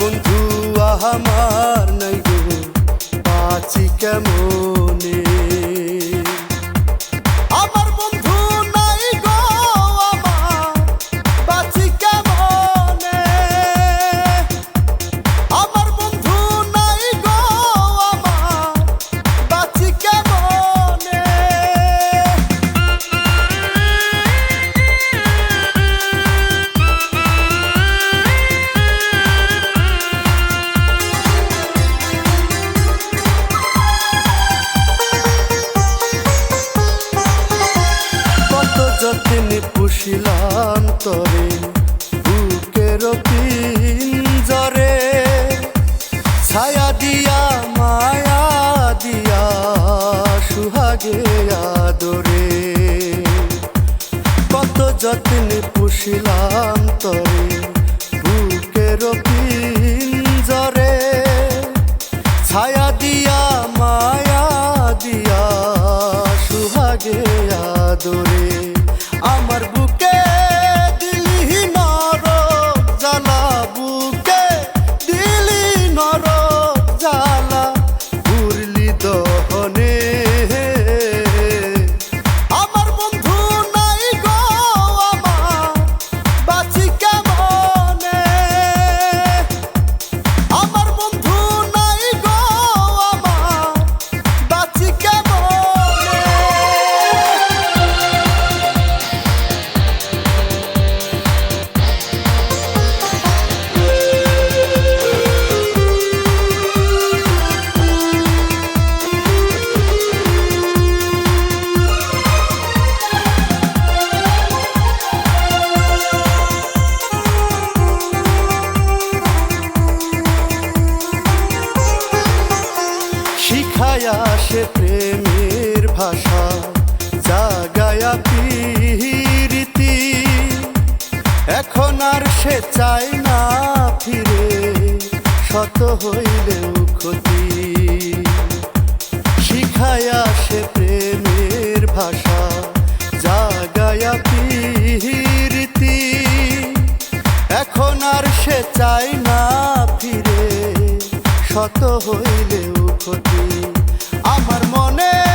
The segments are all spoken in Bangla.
বন্ধু আমার নাই গো বাঁচি কেমনে? যত্ন পুষিলাম তরে, বুকের পিঞ্জরে ছায়া দিয়া, মায়া দিয়া, সুহাগে আদরে। কত যত্ন পুষিলাম তরে, বুকের পিঞ্জরে ছায়া দিয়া, মায়া দিয়া, সুহাগে আদরে। সে প্রেমের ভাষা, জাগায়া পিরিতি। এখন আর সে চায় না ফিরে, শত হইলেও ক্ষতি। শিখায়া সে প্রেমের ভাষা, জাগায়া পিরিতি। এখন আর সে চায় না ফিরে, শত হইলেও ক্ষতি। আমার মনের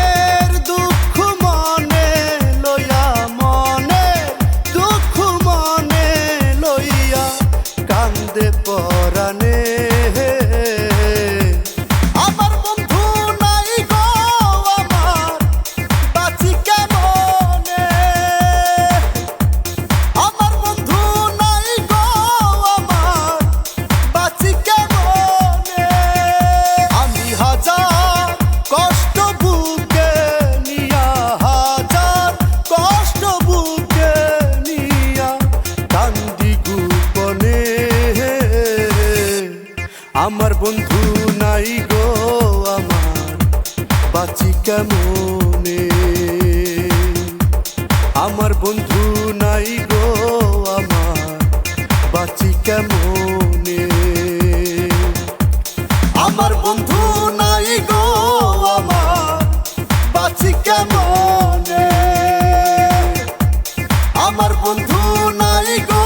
আমার বন্ধু নাই গো আমার, বাঁচি কেমনে? আমার বন্ধু নাই গো আমার, বাঁচি কেমনে? আমার বন্ধু নাই গো আমার, বাঁচি কেমনে? আমার বন্ধু নাই গো